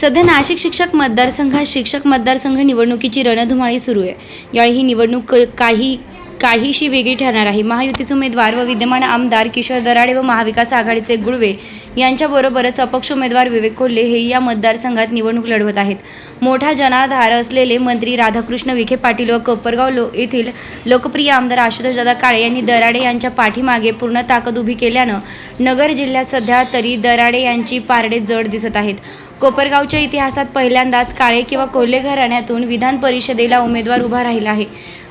सध्या नाशिक शिक्षक मतदारसंघात शिक्षक मतदारसंघ निवडणुकीची रणधुमाळी सुरू आहे. यावेळी ही निवडणूक काही काहीशी वेगळी ठरणार आहे. महायुतीचे उमेदवार व विद्यमान आमदार किशोर दराडे व महाविकास आघाडीचे गुळवे यांच्याबरोबरच अपक्ष उमेदवार विवेक कोल्हे हे या मतदारसंघात निवडणूक लढवत आहेत. मोठा जनाधार असलेले मंत्री राधाकृष्ण विखे पाटील व कोपरगाव लो येथील लोकप्रिय आमदार आशुतोषदादा काळे यांनी दराडे यांच्या पाठीमागे पूर्ण ताकद उभी केल्यानं नगर जिल्ह्यात सध्या तरी दराडे यांची पारडे जड दिसत आहेत. कोपरगावच्या इतिहासात पहिल्यांदाच काळे किंवा कोल्हे घराण्यातून विधान परिषदेला उमेदवार उभा राहिला आहे.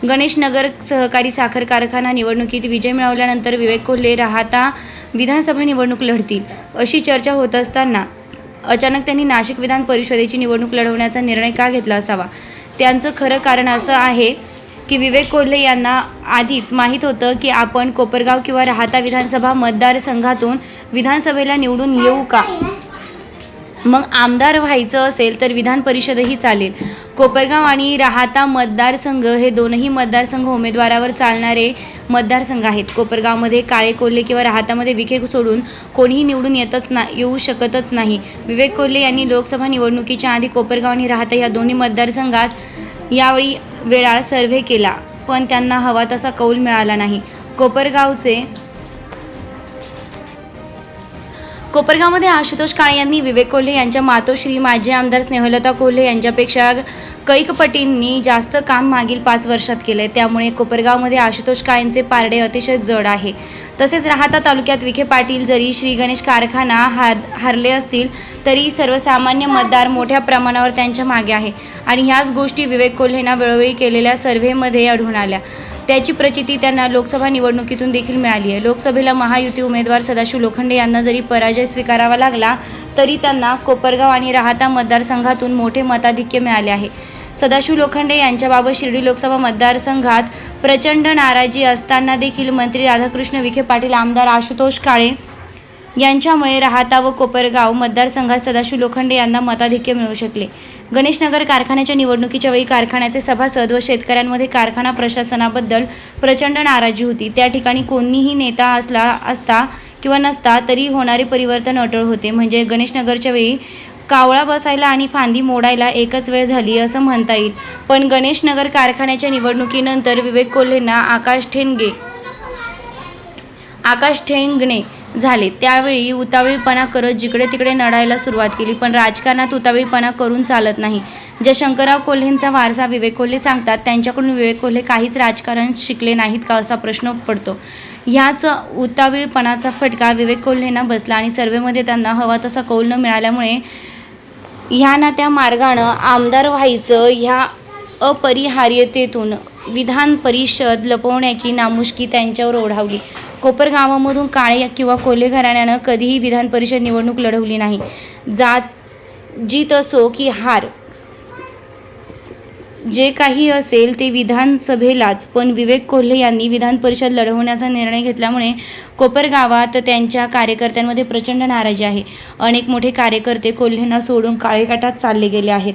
गणेश नगर सहकारी साखर कारखाना निवडणुकीत विजय मिळवल्यानंतर विवेक कोल्हे राहता विधानसभा निवडणूक लढतील अशी चर्चा होत असताना अचानक त्यांनी नाशिक विधान परिषदेची निवडणूक लढवण्याचा निर्णय का घेतला असावा? त्यांचं खरं कारण असं आहे की विवेक कोल्हे यांना आधीच माहीत होतं की आपण कोपरगाव किंवा राहता विधानसभा मतदारसंघातून विधानसभेला निवडून येऊ का? मग आमदार व्हायचं असेल तर विधान परिषदही चालेल. कोपरगाव आणि राहाता मतदारसंघ हे दोनही मतदारसंघ उमेदवारावर चालणारे मतदारसंघ आहेत. कोपरगावमध्ये काळे कोल्हे किंवा राहतामध्ये विखे सोडून कोणीही निवडून येतच ना येऊ शकतच नाही. विवेक कोल्हे यांनी लोकसभा निवडणुकीच्या आधी कोपरगाव आणि राहता या दोन्ही मतदारसंघात यावेळी वेळा सर्व्हे केला पण त्यांना हवा तसा कौल मिळाला नाही. कोपरगावचे कोपरगावमध्ये आशुतोष काळे यांनी विवेक कोल्हे यांच्या मातोश्री माजी आमदार स्नेहलता कोल्हे यांच्यापेक्षा कैकपटींनी जास्त काम मागील पाच वर्षात केलंय. त्यामुळे कोपरगावमध्ये आशुतोष काळेंचे पारडे अतिशय जड आहे. तसेच राहता तालुक्यात विखे पाटील जरी श्री गणेश कारखाना हार हारले असतील तरी सर्वसामान्य मतदार मोठ्या प्रमाणावर त्यांच्या मागे आहे. आणि ह्याच गोष्टी विवेक कोल्हेंना वेळोवेळी केलेल्या सर्व्हेमध्ये आढळून आल्या. त्याची प्रचिती त्यांना लोकसभा निवडणुकीतून देखील मिळाली आहे. लोकसभेला महायुती उमेदवार सदाशिव लोखंडे यांना जरी पराजय स्वीकारावा लागला तरी त्यांना कोपरगाव आणि राहता मतदारसंघातून मोठे मताधिक्य मिळाले आहे. सदाशिव लोखंडे यांच्याबाबत शिर्डी लोकसभा मतदारसंघात प्रचंड नाराजी असताना देखील मंत्री राधाकृष्ण विखे पाटील आमदार आशुतोष काळे यांच्यामुळे राहता व कोपरगाव मतदारसंघात सदाशिव लोखंडे यांना मताधिक्य मिळू शकले. गणेशनगर कारखान्याच्या निवडणुकीच्या वेळी कारखान्याचे सभासद व शेतकऱ्यांमध्ये कारखाना प्रशासनाबद्दल प्रचंड नाराजी होती. त्या ठिकाणी कोणीही नेता असला असता किंवा नसता तरी होणारे परिवर्तन अटळ होते. म्हणजे गणेशनगरच्या वेळी कावळा बसायला आणि फांदी मोडायला एकच वेळ झाली असं म्हणता येईल. पण गणेशनगर कारखान्याच्या निवडणुकीनंतर विवेक कोल्हेंना आकाश ठेंगे आकाश ठेंगणे झाले. त्यावेळी उतावीळपणा करत जिकडे तिकडे नडायला सुरुवात केली पण राजकारणात उतावीळपणा करून चालत नाही. ज्या शंकरराव कोल्हेंचा वारसा विवेक कोल्हे सांगतात त्यांच्याकडून विवेक कोल्हे काहीच राजकारण शिकले नाहीत का? असा प्रश्न पडतो. ह्याच उतावीळपणाचा फटका विवेक कोल्हेंना बसला आणि सर्वेमध्ये त्यांना हवा तसा कौल न मिळाल्यामुळे ह्या ना त्या मार्गानं आमदार व्हायचं ह्या अपरिहार्यतेतून विधान परिषद लपवण्याची नामुष्की त्यांच्यावर ओढावली. कोपरगावामधून काळे किंवा कोल्हे घराण्यानं कधीही विधान परिषद निवडणूक लढवली नाही. जात जीत असो की हार जे काही असेल ते विधानसभेलाच. पण विवेक कोल्हे यांनी विधान परिषद लढवण्याचा निर्णय घेतल्यामुळे कोपरगावात त्यांच्या कार्यकर्त्यांमध्ये प्रचंड नाराजी आहे. अनेक मोठे कार्यकर्ते कोल्हेंना सोडून काळेकाटात चालले गेले आहेत.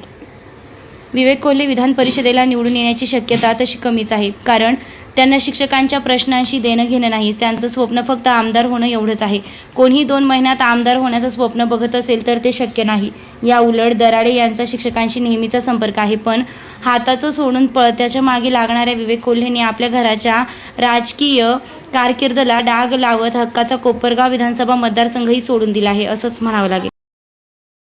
विवेक कोल्हे विधान परिषदेला निवडून येण्याची शक्यता तशी कमीच आहे. कारण त्यांना शिक्षकांच्या प्रश्नांशी देणं घेणं नाही. त्यांचं स्वप्न फक्त आमदार होणं एवढंच आहे. कोणीही दोन महिन्यात आमदार होण्याचं स्वप्न बघत असेल तर ते शक्य नाही. या उलट दराडे यांचा शिक्षकांशी नेहमीचा संपर्क आहे. पण हाताचं सोडून पळत्याच्या मागे लागणाऱ्या विवेक कोल्हेने आपल्या घराच्या राजकीय कारकिर्दला डाग लावत हक्काचा कोपरगाव विधानसभा मतदारसंघही सोडून दिला आहे असंच म्हणावं लागेल.